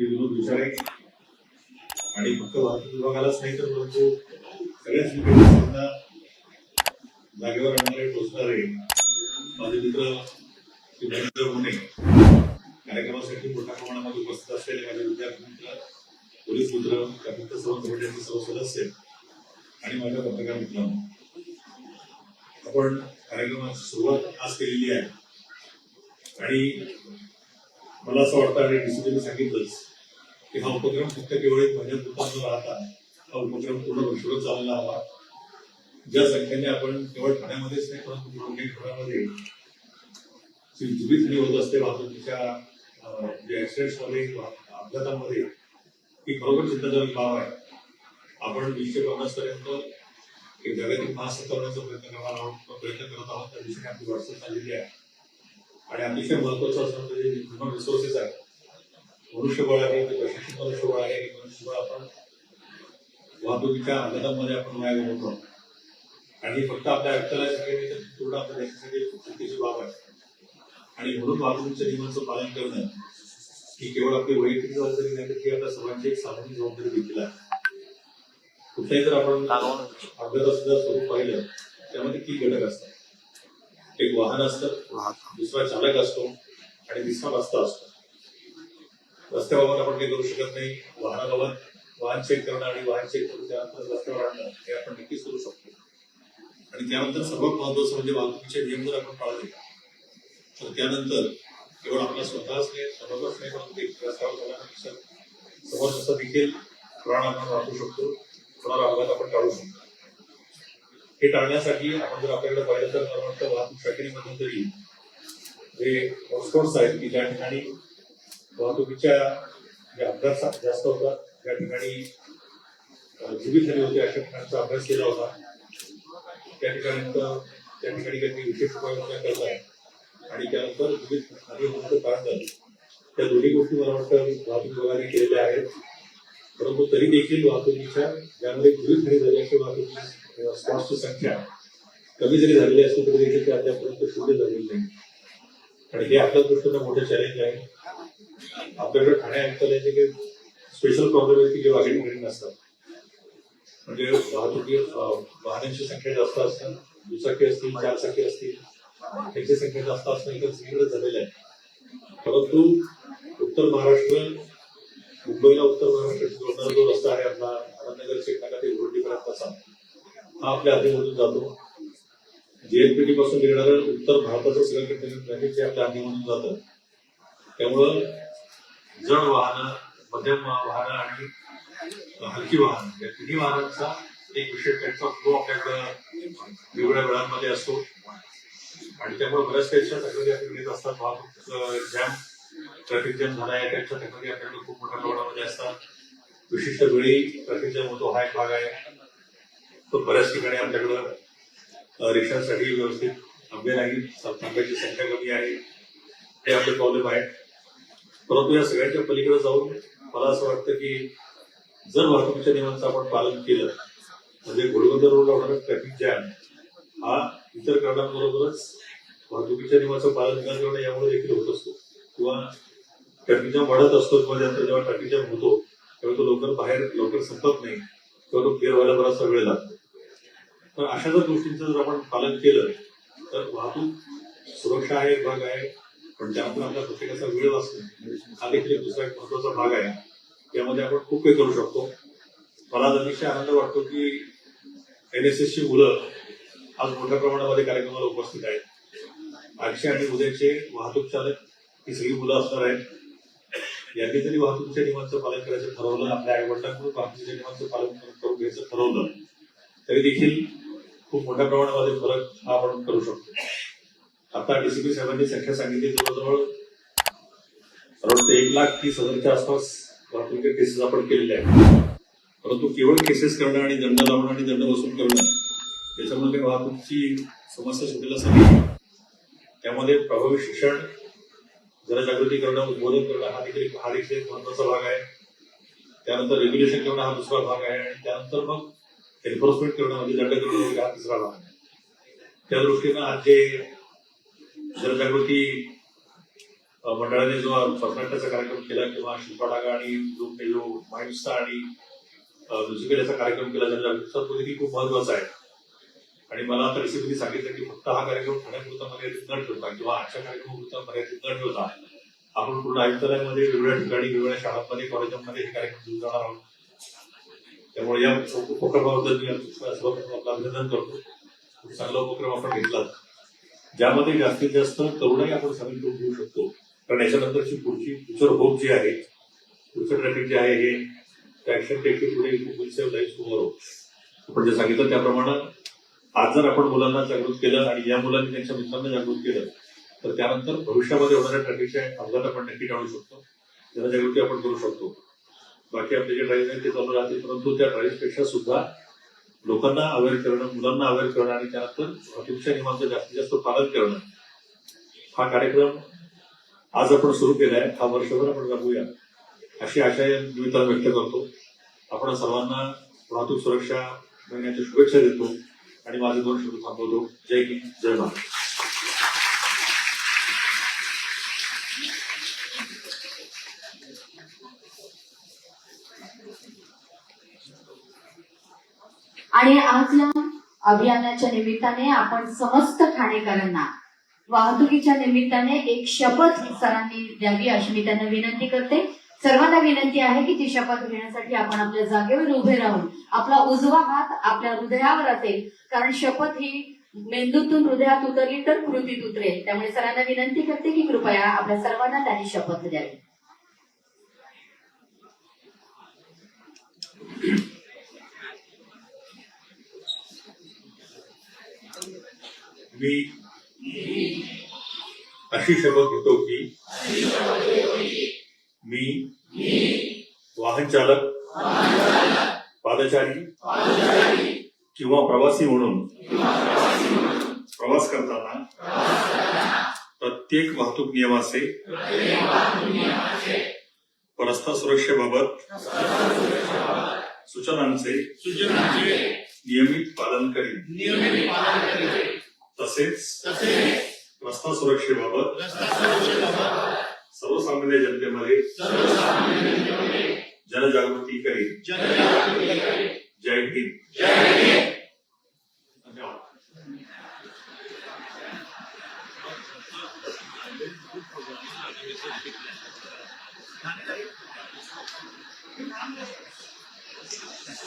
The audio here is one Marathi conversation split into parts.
श्री विनोद विचारे आणि फक्त वाहतूक विभागालाच नाही तर परंतु सगळ्याच विभागांना जागेवर आणणारे टोचणारे माझे मित्र श्री नरेंद्र कार्यक्रमासाठी मोठ्या प्रमाणामध्ये उपस्थित असलेले माझे विद्यार्थी मित्र पोलीस मित्र त्यानंतर सर्व कमिटीचे सर्व सदस्य आणि माझ्या पत्रकार मित्रांनो. आपण कार्यक्रमाची सुरुवात आज केलेली आहे. आणि मला असं वाटतं आणि डिसिजन सांगितलंच की हा उपक्रम फक्त केवळ एक महिन्यापुरता न राहता हा उपक्रम पूर्ण वर्षभर चालला हवा. ज्या संख्येने आपण केवळ ठाण्यामध्येच नाही परंतु कोणत्याही ठिकाणामध्ये जी जीवितहानी होत असते वाहतुकीच्या जे ऍक्सिडेंट्समध्ये वाह- अपघातामध्ये ही खरोखर चिंताजनक बाब आहे. आपण वीसशे पन्नास पर्यंत एक जागतिक महासत्ता करण्याचा प्रयत्न करणार आहोत प्रयत्न करत आहोत त्या दिशेने आपली वाटचाल चाललेली आहे. आणि अतिशय महत्वाचं असं म्हणजे जे ह्युमन रिसोर्सेस आहे मनुष्यबळ आहे ते प्रशिक्षित मनुष्यबळ आहे हे मनुष्यबळ आपण वाहतुकीच्या अपघातामध्ये आपण वाया घालवतो आणि फक्त आपल्या आयुक्तालयासाठी तर पूर्ण आपल्या देशासाठी खूप बाब आहे. आणि म्हणून वाहतुकीच्या नियमांचं पालन करणं ही केवळ आपली वैयक्तिक जबाबदारी नाही तर ती आपल्या सर्वांची एक सामाजिक जबाबदारी देखील आहे. कुठलाही जर आपण अपघाताचं जर स्वरूप पाहिलं त्यामध्ये तीन घटक असतात. एक वाहन असतं दुसरा चालक असतो आणि तिसरा रस्ता असतो. रस्त्याबाबत आपण काही करू शकत नाही. वाहनाबाबत वाहन चेक करणं आणि वाहन चेक करून त्यानंतर रस्त्यावर आणणं हे आपण नक्कीच करू शकतो. आणि त्यानंतर सर्वात महत्वाचं म्हणजे वाहतुकीचे नियम जर आपण पाळले तर त्यानंतर केवळ आपला स्वतःच नाही सर्वच नाही परंतु रस्त्यावर चालण्यापेक्षा समोरचा देखील प्राण आपण वाचू शकतो होणारा अपघात आपण टाळू शकतो. हे टाळण्यासाठी आपण जर आपल्याकडे पाहिलं तर मला वाटतं वाहतूक शाखेने मध्यंतरी जे हॉटस्पॉट्स आहेत की ज्या ठिकाणी वाहतुकीच्या जे अपघात जास्त होतात त्या ठिकाणी अं, जीवितहानी होते अशा ठिकाणचा अभ्यास केला होता. त्या ठिकाणी त्या ठिकाणी काही विशेष उपाययोजना करत आहे आणि त्यानंतर जीवितहानी होण्याचं कारण झालं त्या दोन्ही गोष्टी मला वाटतं वाहतूक विभागाने केलेल्या आहेत. परंतु तरी देखील वाहतुकीच्या ज्यामध्ये जीवितहानी झाली अशी वाहतुकी स्पॉट्सची संख्या कमी जरी झालेली असली तरी देखील ते अद्यापर्यंत शून्य झालेली नाही. आणि हे आपल्या दृष्टीनं मोठं चॅलेंज आहे. आपल्याकडे ठाणे आयुक्तालयाचे काही स्पेशल प्रॉब्लेम आहेत की जे वाघेट वगैरे नसतात. म्हणजे वाहतुकी वाहनांची संख्या जास्त असतात दुचाकी असतील चारचाकी असतील त्यांची संख्या जास्त असणं इकडे सगळीकडे झालेलं आहे. परंतु उत्तर महाराष्ट्र मुंबईला उत्तर महाराष्ट्र जोडणारा जो रस्ता आहे आपला आनंदनगर चेकनाका ते पर्यंतचा हा आपल्या आधीमधून जातो. जेएनपीटी पासून निघणारं उत्तर भारताचं सगळं कंटेनर ट्रॅफिक जे आपल्या आधीमधून जातं त्यामुळं जड वाहनं मध्यम वाहनं आणि हलकी वाहन. या तिन्ही वाहनांचा एक विशेष त्यांचा फ्लो आपल्याकडं वेगवेगळ्या वेळांमध्ये असतो. आणि त्यामुळे बऱ्याच काही तक्रारी आपल्याकडे येत असतात. वाहतूक जॅम ट्रॅफिक जॅम झाला आहे त्याच्या तक्रारी आपल्याकडे खूप मोठ्या प्रमाणामध्ये असतात. विशिष्ट वेळी ट्रॅफिक जॅम होतो हा एक भाग आहे. तो बऱ्याच ठिकाणी आपल्याकडं रिक्षांसाठी व्यवस्थित थांबे नाही. थांब्याची संख्या कमी आहे. हे आपले प्रॉब्लेम आहेत. परंतु या सगळ्याच्या पलीकडे जाऊन मला असं वाटतं की जर वाहतुकीच्या नियमांचं आपण पालन केलं म्हणजे घोडबंदर रोडला होणारा ट्रॅफिक जॅम हा इतर कारणांबरोबरच वाहतुकीच्या नियमाचं पालन न करणं यामुळे देखील होत असतो. किंवा ट्रॅफिक जॅम वाढत असतो किंवा त्यानंतर जेव्हा ट्रॅफिक जॅम होतो तेव्हा तो लवकर बाहेर लवकर संपत नाही किंवा तो क्लिअर व्हायला बराचसा वेळ लागतो. तर अशा जर गोष्टींचं जर आपण पालन केलं तर वाहतूक सुरक्षा हा एक भाग आहे. पण त्यानंतर आपल्या प्रत्येकाचा वेळ असतो हा देखील एक दुसरा एक महत्त्वाचा भाग आहे त्यामध्ये आपण खूप काही करू शकतो. मला आज अतिशय आनंद वाटतो की एन एस एसची मुलं आज मोठ्या प्रमाणामध्ये कार्यक्रमाला उपस्थित आहेत. आजचे आणि उद्याचे वाहतूक चालक ही सगळी मुलं असणार आहेत. यांनी जरी वाहतुकीच्या नियमांचं पालन करायचं ठरवलं आपल्या आईवडिलांकडून वाहतुकीच्या नियमांचं पालन करून घ्यायचं ठरवलं तरी देखील खूप मोठ्या प्रमाणामध्ये फरक हा आपण करू शकतो. आता डीसीपी साहेबांनी संख्या सांगितली जवळजवळ अराउंड एक लाख तीस हजारच्या आसपास वाहतुकीच्या केसेस आपण केलेल्या आहेत. परंतु केवळ केसेस करणं आणि दंड लावणं आणि दंड वसूल करणं त्याच्यामुळे काही वाहतुकीची समस्या सुटेला सांगितली त्यामध्ये प्रभावी शिक्षण जनजागृती करणं उद्बोधन करणं हा देखील हा देखील एक महत्त्वाचा भाग आहे. त्यानंतर रेग्युलेशन करणं हा दुसरा भाग आहे आणि त्यानंतर मग एन्फोर्समेंट करणं म्हणजे दंड करणं हा तिसरा भाग आहे. त्या दृष्टीनं आज जे जनजागृती मंडळाने जो फसनाट्याचा कार्यक्रम केला किंवा शिल्पाडागा आणि जो काही जो माइंडचा आणि म्युझिकलचा कार्यक्रम केला जनजागृतीचा तो देखील खूप महत्त्वाचा आहे. आणि मला आता रेसिपीने सांगितलं की फक्त हा कार्यक्रम ठाण्यापुरता मर्यादित न ठेवता किंवा आजच्या कार्यक्रमापुरता मर्यादित न ठेवता आपण पूर्ण आयुक्तालयामध्ये वेगवेगळ्या ठिकाणी वेगवेगळ्या शाळांमध्ये कॉलेजांमध्ये हे कार्यक्रम घेऊन जाणार आहोत. त्यामुळे या उपक्रमाबद्दल मी सर्वप्रथम आपलं अभिनंदन करतो. चांगला उपक्रम आपण घेतला ज्यामध्ये जास्तीत जास्त तरुणाई आपण सामील करून घेऊ शकतो. कारण याच्यानंतरची पुढची फ्युचर होप जी आहे फ्युचर ट्रॅफिक जे आहे हे ऍक्शन टेक पुढे सेव्ह लाईफ टुमॉरो आपण जे सांगितलं त्याप्रमाणे आज जर आपण मुलांना जागृत केलं आणि या मुलांनी त्यांच्या मित्रांना जागृत केलं तर त्यानंतर भविष्यामध्ये होणाऱ्या ट्रॅफिकच्या अपघात आपण नक्की टाळू शकतो. जनजागृती आपण करू शकतो. बाकी आपले जे ड्राईव्ह आहेत ते चालू राहतील परंतु त्या ड्राईव्हपेक्षा सुद्धा लोकांना अवेअर करणं मुलांना अवेअर करणं आणि त्यानंतर वाहतुकीच्या नियमांचं जास्तीत जास्त पालन करणं. हा कार्यक्रम आज आपण सुरू केलाय. हा वर्षभर आपण राबवूया. अशी आशा या निमित्तानं व्यक्त करतो. आपण सर्वांना वाहतूक सुरक्षा महिन्याच्या शुभेच्छा देतो आणि माझे दोन शब्द थांबवतो. जय हिंद जय भारत. आणि आज अभियानाच्या निमित्ताने आपण समस्त ठाणेकरांना वाहतुकीच्या निमित्ताने एक शपथ सरांनी द्यावी अशी मी त्यांना विनंती करते. सर्वांना विनंती आहे की ती शपथ घेण्यासाठी आपण आपल्या जागेवर उभे राहून आपला उजवा हात आपल्या हृदयावर असेल कारण शपथ ही मेंदूतून हृदयात उतरली तर कृतीत उतरेल. त्यामुळे सरांना विनंती करते की कृपया आपल्या सर्वांना त्यांनी शपथ द्यावी. मी अशी शपथ घेतो की मी वाहन चालक पादचारी किंवा प्रवासी म्हणून प्रवास करताना प्रत्येक वाहतूक नियमाचे रस्ता सुरक्षेबाबत सूचनांचे नियमित पालन करीन. तसेच रस्ता सुरक्षेबाबत सर्वसामान्य जनतेमध्ये जनजागृती करीन. जय हिंद. धन्यवाद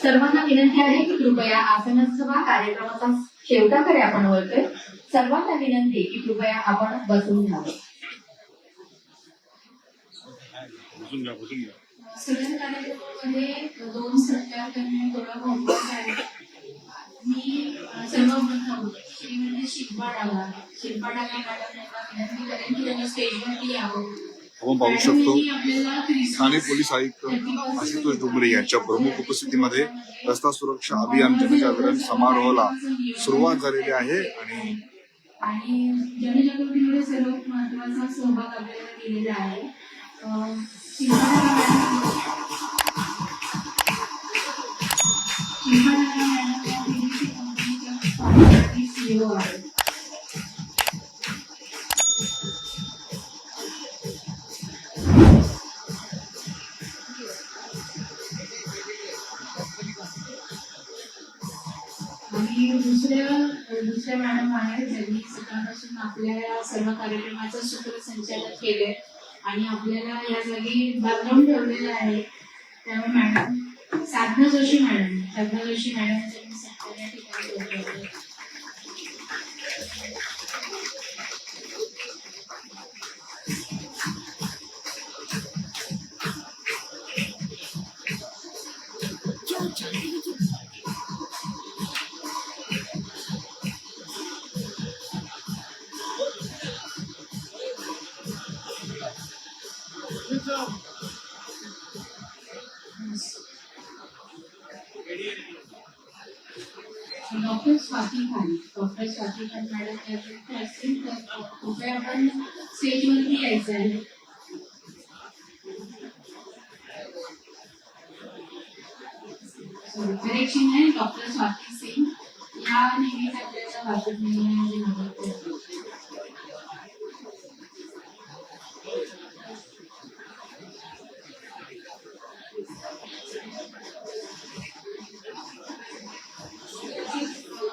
सर्वांना विनंती आहे की कृपया आसनस्थ व्हा कार्यक्रमाचा शेवटाकडे आपण वळतोय. सर्वांना विनंती की कृपया आपण बसून घ्यावं. सगळ्या कार्यक्रमामध्ये दोन सत्कार करणे थोडा महत्त्वाचा आहे. मी अ, सर्वप्रथम श्री म्हणजे शिल्पा डागा शिल्पा डागा मॅडम यांना विनंती करेन की त्यांनी स्टेजवरती यावं. आपण पाहू शकतो. ठाणे पोलीस आयुक्त आशुतोष डोंगरे यांच्या प्रमुख उपस्थितीमध्ये रस्ता सुरक्षा अभियान जनजागरण समारोहाला सुरुवात झालेली आहे आणि आणि जनजागृतीमध्ये सर्वात महत्त्वाचा सहभाग आपल्याला दिलेला आहे. दुसऱ्या मॅडम आहेत ज्यांनी सकाळपासून आपल्या या सर्व कार्यक्रमाचं सूत्रसंचालन केले आणि आपल्याला या जागी बांधून ठेवलेलं आहे. त्यामुळे madam Sadhana Joshi madam Sadhana Joshi madam या ठिकाणी स्वातीकांत मॅडम कृपया आपण स्टेजवरती यायचं आहे डॉक्टर स्वाती सिंग या नेहमीच आपल्याला वाटत नाही मदत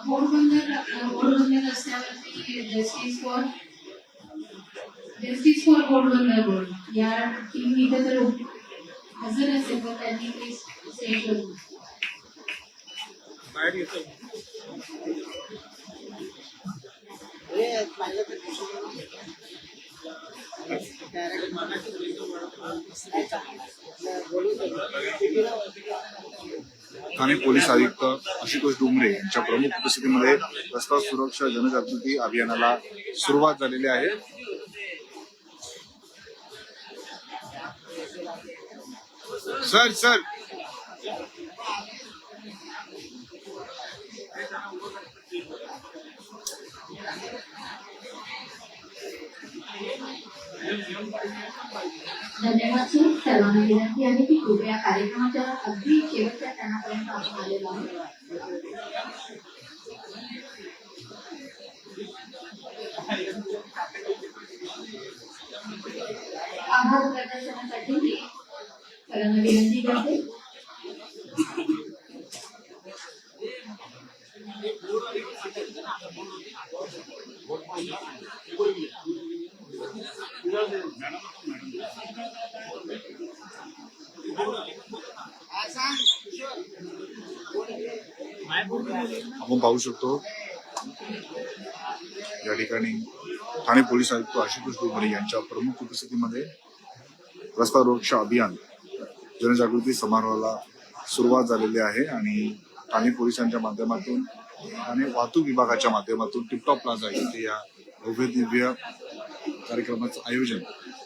बोर्ड करतात justice for justice for Ghodbunder board या टीम इथे तर हजर असेल तर त्यांनी ते स्टेजवर ठाणे पोलीस आयुक्त आशुतोष डुमरे यांच्या प्रमुख उपस्थितीमध्ये रस्ता सुरक्षा जनजागृती अभियानाला सुरुवात झालेली आहे. Sir sir. धन्यवाद सर्वांना विनंती आहे की कृपया कार्यक्रमाच्या अगदी शेवटच्या क्षणापर्यंत आपण आलेलो आहोत आभार प्रदर्शनासाठी सर्वांना विनंती करते Thank you. आपण पाहू शकतो या ठिकाणी ठाणे पोलीस आयुक्त आशुतोष डोंगरे यांच्या प्रमुख उपस्थितीमध्ये रस्ता सुरक्षा अभियान जनजागृती समारोहाला सुरुवात झालेली आहे आणि ठाणे पोलिसांच्या माध्यमातून आणि वाहतूक विभागाच्या माध्यमातून टिपटॉप प्लाझा येथे या भव्य दिव्य कार्यक्रमाचं आयोजन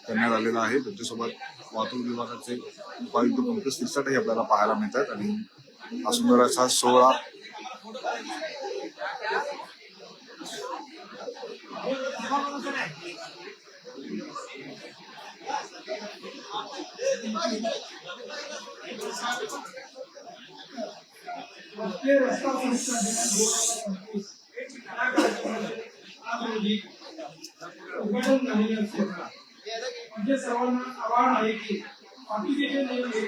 करण्यात आलेलं आहे. त्यांच्यासोबत वाहतूक विभागाचे उपायुक्त पंकज सिरसाटही आपल्याला पाहायला मिळतात. आणि हा सुंदर असा सोहळा रस्ता सुरक्षा दिनानिमित्त या कार्यक्रमाचे आज रोजी उद्घाटन झालेले असेल म्हणजे सर्वांना आव्हान आहे की वाहतुकीचे नियम हे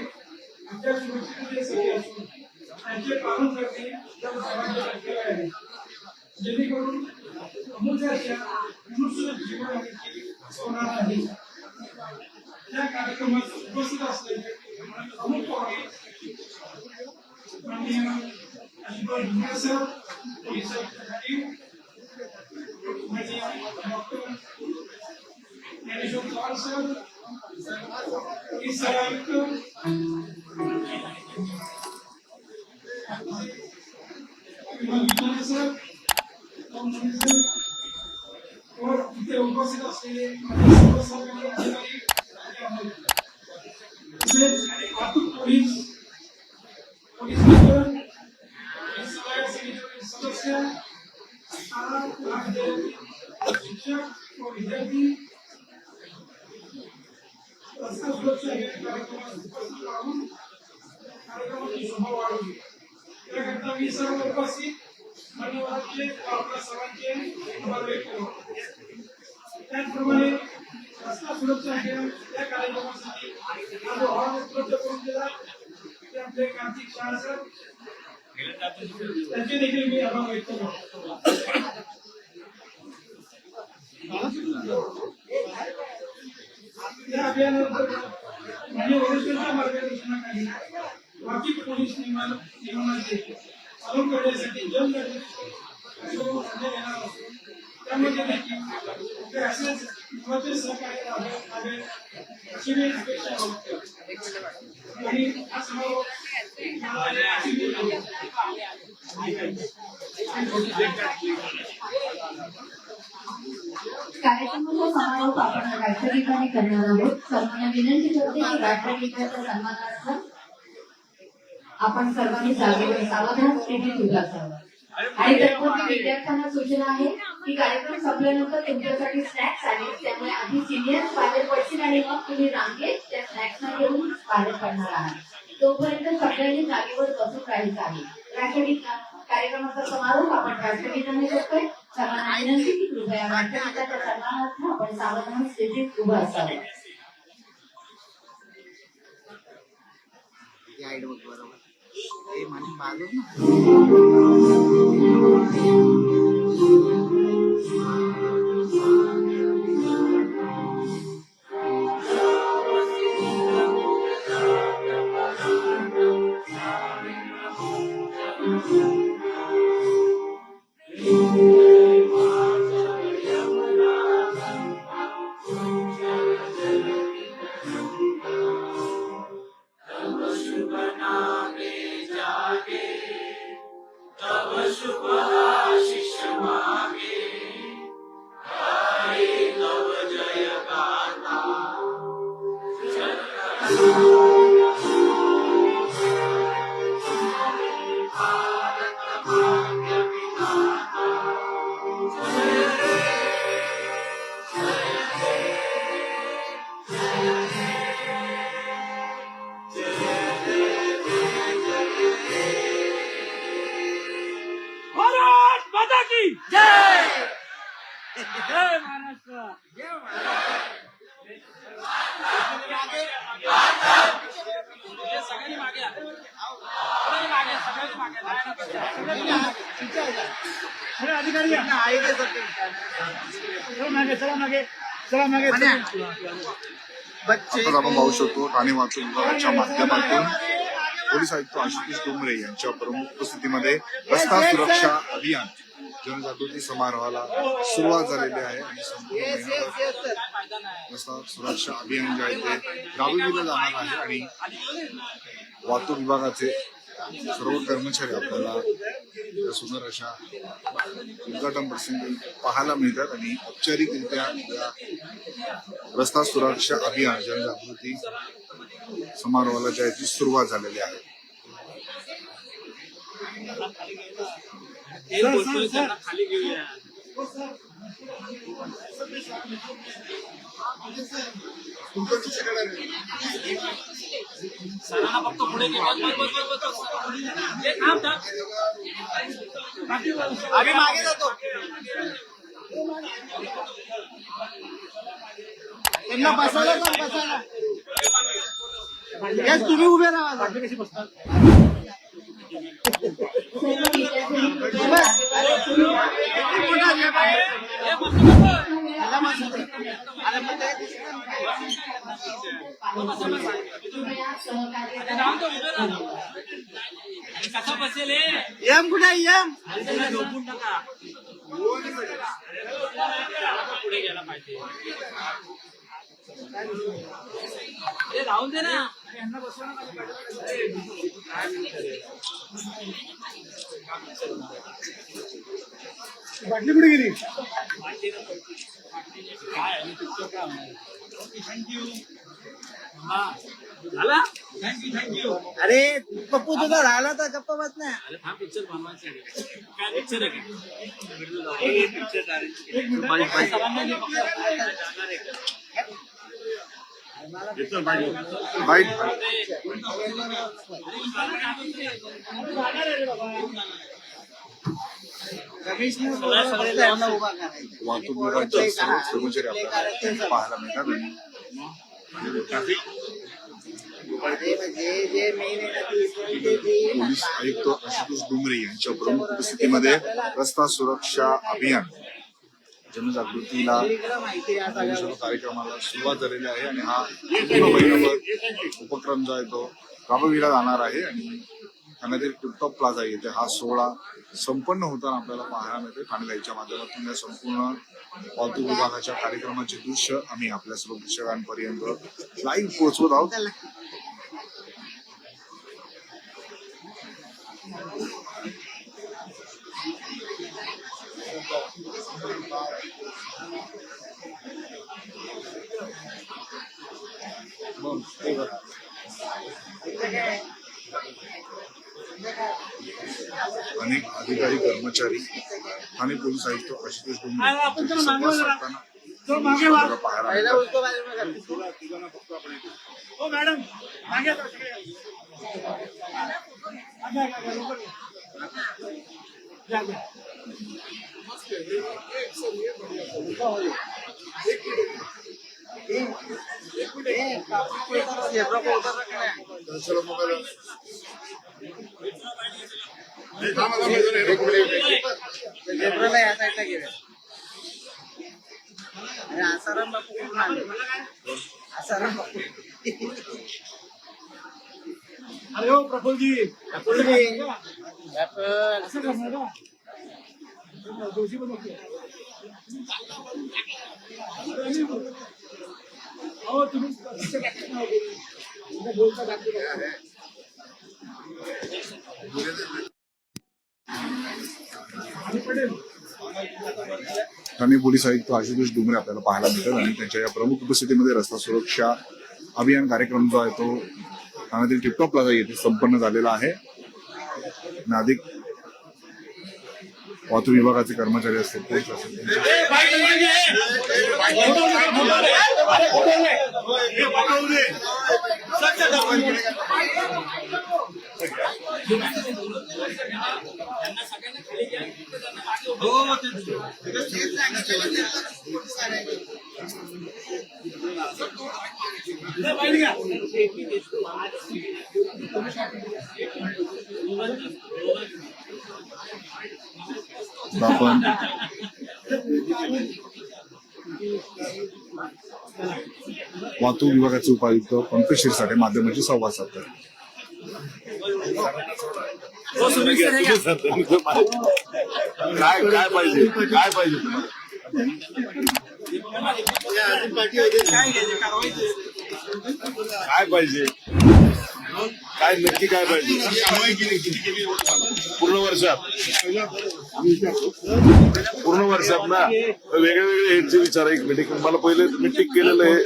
आपल्या सुरक्षिततेसाठी असून त्यांचे पालन करणे सर्वांचे कर्तव्य आहे जेणेकरून अमूल्य अशा मनुष्य जीवनाची होणार नाही त्या कार्यक्रमात उपस्थित असलेले प्रमुख पाहुणे माननीय रस्ता सुरक्षा हे कार्यक्रमात उपस्थित राहून कार्यक्रमाची शोभा वाढवली त्याकरता मी सर्व उपस्थित आपल्या सर्वांचे आभार व्यक्त करतो त्याचप्रमाणे रस्ता सुरक्षा हे या कार्यक्रमासाठी हॉल उपलब्ध करून दिला. ते आपले कार्तिक शाह सर त्यांचे देखील मी आभार व्यक्त करतो. या अभियानांतर्गत माझ्या वरिष्ठांच्या मार्गदर्शनाखाली वाहतूक पोलीस नियमांचे पालन करण्यासाठी जनजागृती येणार असून त्यामध्ये देखील ते असेच महत्त्वाचे सहकार्य लाभे लाभेल अशी मी अपेक्षा बाळगतो आणि हा समारोप मला अशी मी कार्यक्रमाचा समारोप आपण करणार आहोत. सर्वांना विनंती करते की राष्ट्रगीताच्या सन्मानार्थ आपण सर्वांनी जागेवर सावधान स्थितीत उभा आणि तत्पूर्वी विद्यार्थ्यांना सूचना आहे की कार्यक्रम संपल्यानंतर तुमच्यासाठी स्नॅक्स आहेत. त्यामुळे आधी सिनियर बाहेर पडतील आणि मग तुम्ही रांगेत त्या स्नॅक्सना घेऊन बाहेर पडणार आहात. तोपर्यंत सगळ्यांनी जागेवर बसून राहायचं आहे. राष्ट्रगीत कार्यक्रमाचा समारोप आपण राष्ट्रगीताने करतोय. सर्वांना विनंती की कृपया राष्ट्रगीताच्या सर्वांना आपण सावधान स्थितीत उभं असावं. गाईड बघ बरोबर. आपण पाहू शकतो ठाणे वाहतूक विभागाच्या माध्यमातून पोलीस आयुक्त आशुतोष डोंगरे यांच्या प्रमुख उपस्थितीमध्ये रस्ता सुरक्षा अभियान जनजागृती समारोहाला सुरुवात झालेली आहे आणि संपूर्ण महिनाभर रस्ता सुरक्षा अभियान जे आहे ते राबविलं जाणार आहे आणि वाहतूक विभागाचे सर्व कर्मचारी आपल्याला या सुंदर अशा उद्घाटन प्रसंगी पाहायला मिळतात आणि औपचारिकरित्या या रस्ता सुरक्षा अभियान जनजागृती समारोहाला जी आहे. ती झालेली आहे आम्ही मागे जातो. त्यांना बसायला सांग, बसायला. Yes, तुम्ही उभे राहा. विद्यार्थ्यांनी कृपया सहकार्य करा. कसा बसेल? यम कुठे त्याला झोपून टाका पुढे गेला पाहिजे ते राहून दे ना बाटली कुठे गेली? हा झाला? अरे पप्पू तुझा राहिला तर गप्पा बस ना. अरे हा पिक्चर बनवायचा आहे. काय पिक्चर आहे का बाईट कमिशनर फक्त यांना उभा करायचं वाहतूक विभागाचे सर्व कर्मचारी आपल्याला पाहायला मिळतात. आणि म्हणजे पोलीस आयुक्त आशुतोष डोंगरे यांच्या प्रमुख उपस्थितीमध्ये रस्ता सुरक्षा अभियान जनजागृतीला कार्यक्रमाला सुरुवात झालेली आहे आणि हा पूर्ण महिनाभर उपक्रम जो आहे तो राबविला जाणार आहे आणि ठाण्यातील टिपटॉप प्लाझा येथे हा सोहळा संपन्न होताना आपल्याला पाहायला मिळते ठाणे लाईव्हच्या माध्यमातून या संपूर्ण वाहतूक विभागाच्या कार्यक्रमाचे दृश्य आम्ही आपल्या सर्व प्रेक्षकांपर्यंत लाईव्ह पोहोचवत आहोत. कर्मचारी ठाणे पोलीस आयुक्त आशुतोष डोंगरे झेब्राला या साईडला गेले अरे आसाराम बापू कुठून आले आसाराम बापू अरे हो प्रफुल्लजी प्रफुल्लजी. असं करणार का दोषी पण नको. अहो तुम्ही असं टाकत नाही हो. तुमच्या बोलता ठाणे पोलीस आयुक्त आशुतोष डुंगरे आपल्याला पाहायला मिळतात आणि त्यांच्या या प्रमुख उपस्थितीमध्ये रस्ता सुरक्षा अभियान कार्यक्रम जो आहे तो ठाण्यातील टिपटॉप प्लाझा येथे संपन्न झालेला आहे नादिक वाहतूक विभागाचे कर्मचारी असतील आपण वाहतूक विभागाचे उपायुक्त पंकज शिरसाटे माध्यमांशी संवाद साधतात. काय काय पाहिजे काय पाहिजे? काय पाहिजे? काय नक्की काय पाहिजे? पूर्ण वर्षात? पूर्ण वर्षात ना? वेगळे वेगळे हेडचे विचार एक मिटिंग मला पहिले मिटिंग केलेलं आहे.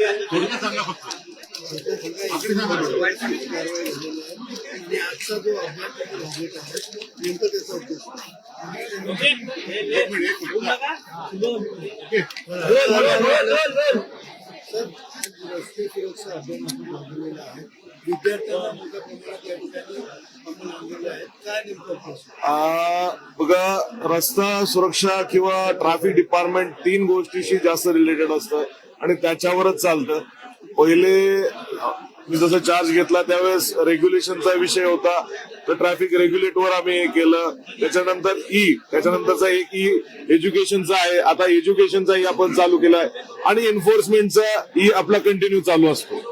सर रस्ते सुरक्षा अभियान आपण राबवलेलं आहे विद्यार्थ्यांना मोठ्या प्रमाणात या ठिकाणी आपण आणलेलं आहे काय नेमकं बघा रस्ता सुरक्षा किंवा ट्रॅफिक डिपार्टमेंट तीन गोष्टीशी जास्त रिलेटेड असतं आणि त्याच्यावरच चालतं. पहिले मी जसं चार्ज घेतला त्यावेळेस रेग्युलेशनचा विषय होता. तर ट्रॅफिक रेग्युलेटवर आम्ही हे केलं. त्याच्यानंतर ई त्याच्यानंतरचा एक ई एज्युकेशनचा आहे. आता एज्युकेशनचाही आपण चालू केलाय. आणि एन्फोर्समेंटचा ई आपला कंटिन्यू चालू असतो.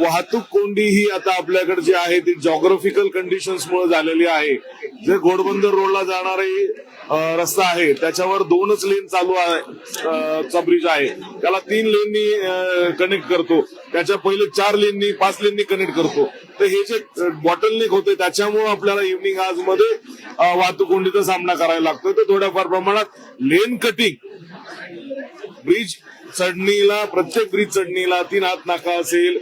वाहतूक कोंडी ही आता आपल्याकडे जी आहे ती जॉग्राफिकल कंडिशन्स मुळे झालेली आहे. जे घोडबंदर रोडला जाणारे रस्ता आहे. त्याच्यावर दोनच लेन चालू आहे. चा ब्रिज आहे. त्याला तीन लेननी कनेक्ट करतो. त्याच्या पहिले चार लेननी पाच लेननी कनेक्ट करतो. तर हे जे बॉटलनेक होते त्याच्यामुळे आपल्याला इव्हनिंग आज मध्ये वाहतूक कोंडीचा सामना करायला लागतो तर थोड्याफार प्रमाणात लेन कटिंग ब्रिज चढणीला प्रत्येक ब्रिज चढणीला तीन हात नाका असेल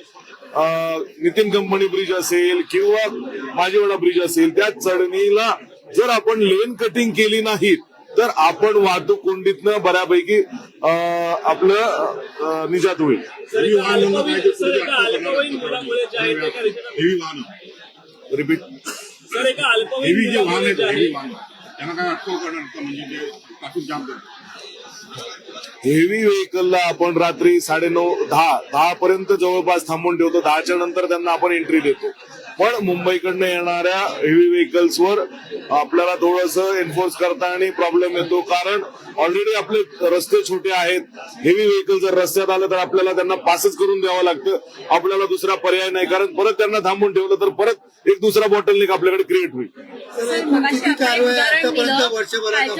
नितीन कंपनी ब्रिज असेल किंवा माझेवाडा ब्रिज असेल त्या चढणीला जर आपण लेन कटिंग केली नाही तर आपण वाहतूक कोंडीतनं बऱ्यापैकी आपलं निजात होईल. रिपीट. हेवी जे वाहन आहेत हेवी आहे. वाहन. त्यांना काय अटकाव करणार का? म्हणजे जे ट्रॅफिक जाम करतात. हेवी व्हेकलला आपण रात्री साडेनऊ दहा दहा पर्यंत जवळपास थांबून ठेवतो. दहाच्या नंतर त्यांना आपण एंट्री देतो. पण मुंबईकडनं येणाऱ्या हेवी व्हेकल्सवर आपल्याला थोडस एन्फोर्स करता आणि प्रॉब्लेम येतो. कारण ऑलरेडी आपले रस्ते छोटे आहेत. हेवी व्हेकल जर रस्त्यात आलं तर आपल्याला त्यांना पासच करून द्यावं लागतं. आपल्याला दुसरा पर्याय नाही. कारण परत त्यांना थांबून ठेवलं तर परत एक दुसरा बॉटल आपल्याकडे क्रिएट होईल.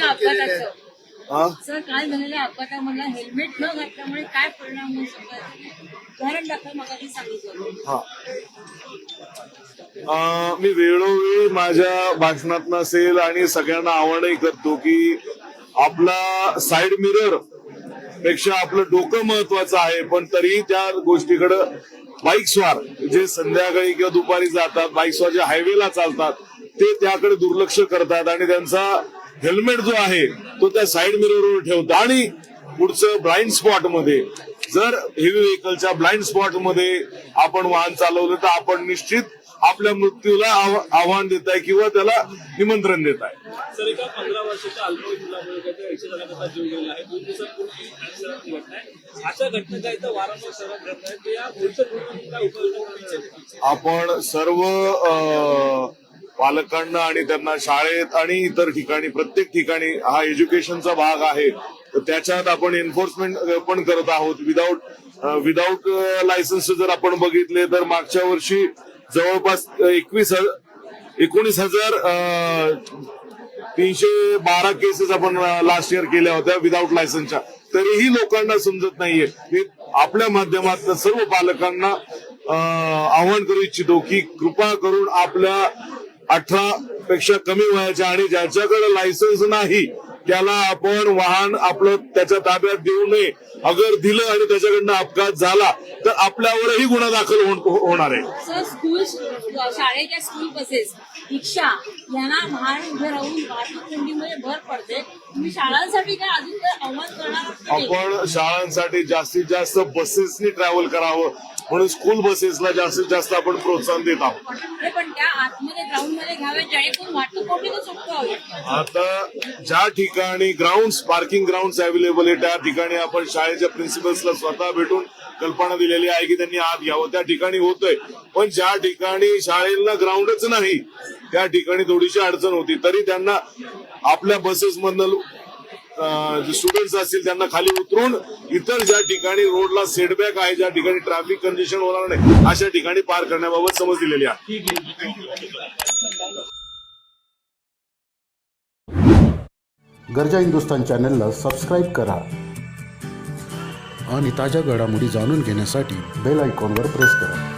सर हा काय अपघातामधला हेल्मेट न घातल्यामुळे काय परिणाम होऊ शकतात दाखल मला सांगितलं. हा. मी वेळोवेळी माझ्या भाषणात नसेल आणि सगळ्यांना आव्हानही करतो की आपला साइड मिररपेक्षा आपलं डोकं महत्वाचं आहे पण तरी त्या गोष्टीकडं बाईक स्वार जे संध्याकाळी किंवा दुपारी जातात बाईक स्वार जे हायवेला चालतात ते त्याकडे दुर्लक्ष करतात आणि त्यांचा हेल्मेट जो आहे तो त्या साइड मिररवर ठेवतात. आणि पुढचं ब्लाइंड स्पॉटमध्ये जर हेवी व्हेकलच्या ब्लाइंड स्पॉटमध्ये आपण वाहन चालवलं तर आपण निश्चित आपल्या मृत्यूला आव- आव्हान देत आहे किंवा त्याला निमंत्रण देत आहे सर एका पंधरा वर्षाच्या अल्पवयीन मुलामुळे काय ते एकशे जणांचा जीव गेला आहे. दोन दिवसापूर्वी ऍक्सिडेंटची घटना आहे. अशा घटना काय तर वारंवार सर्वात घडत आहेत तर या पुढच्या धोरणातून काय उपाययोजना करण्यात येतील? आपण सर्व अ, पालकांना आणि त्यांना शाळेत आणि इतर ठिकाणी प्रत्येक ठिकाणी हा एज्युकेशनचा भाग आहे. तर त्याच्यात आपण एन्फोर्समेंट पण करत आहोत. विदाऊट विदाऊट लायसन्स जर आपण बघितले तर मागच्या वर्षी जवळपास एकवीस एकोणीस हजार तीनशे बारा केसेस आपण लास्ट इयर केल्या होत्या विदाऊट लायसन्सच्या तरीही लोकांना समजत नाहीये. मी आपल्या माध्यमात सर्व पालकांना आव्हान आवाहन करू इच्छितो की कृपा करून आपल्या अठरा पेक्षा कमी वयाच्या आणि ज्याच्याकडे लायसन्स नाही त्याला आपण वाहन आपलं त्याच्या ताब्यात देऊ नये. अगर दिलं आणि त्याच्याकडनं अपघात झाला तर आपल्यावरही गुन्हा दाखल होणार आहे. स्कूल शाळेच्या स्कूल बसेस रिक्षा यांना भार उभे राहून वाहतूक भर पडते. तुम्ही शाळांसाठी काय अजून आव्हान करणार आपण शाळांसाठी जास्तीत जास्त बसेसनी ट्रॅव्हल करावं. म्हणून स्कूल बसेसला जास्तीत जास्त आपण प्रोत्साहन देत आहोत. पण त्या आतमध्ये जेणेकरून वाहतूक आता ज्या ठिकाणी ग्राउंड पार्किंग ग्राउंड अवेलेबल आहे त्या ठिकाणी आपण शाळेच्या प्रिन्सिपल्सला स्वतः भेटून कल्पना दिलेली आहे की त्यांनी आत घ्यावं. त्या ठिकाणी होतंय. पण ज्या ठिकाणी शाळेला ग्राउंडच नाही त्या ठिकाणी थोडीशी अडचण होती. तरी त्यांना आपल्या बसेस मधनं जे स्टुडंट्स असतील त्यांना खाली उतरून इतर ज्या ठिकाणी रोडला सेटबॅक आहे ज्या ठिकाणी ट्रॅफिक कंडिशन होणार नाही अशा ठिकाणी पार करण्याबाबत समज दिलेली आहे. गरजा हिंदुस्तान चॅनलला सबस्क्राईब करा. आणि ताज्या घडामोडी जाणून घेण्यासाठी बेल आयकॉनवर प्रेस करा.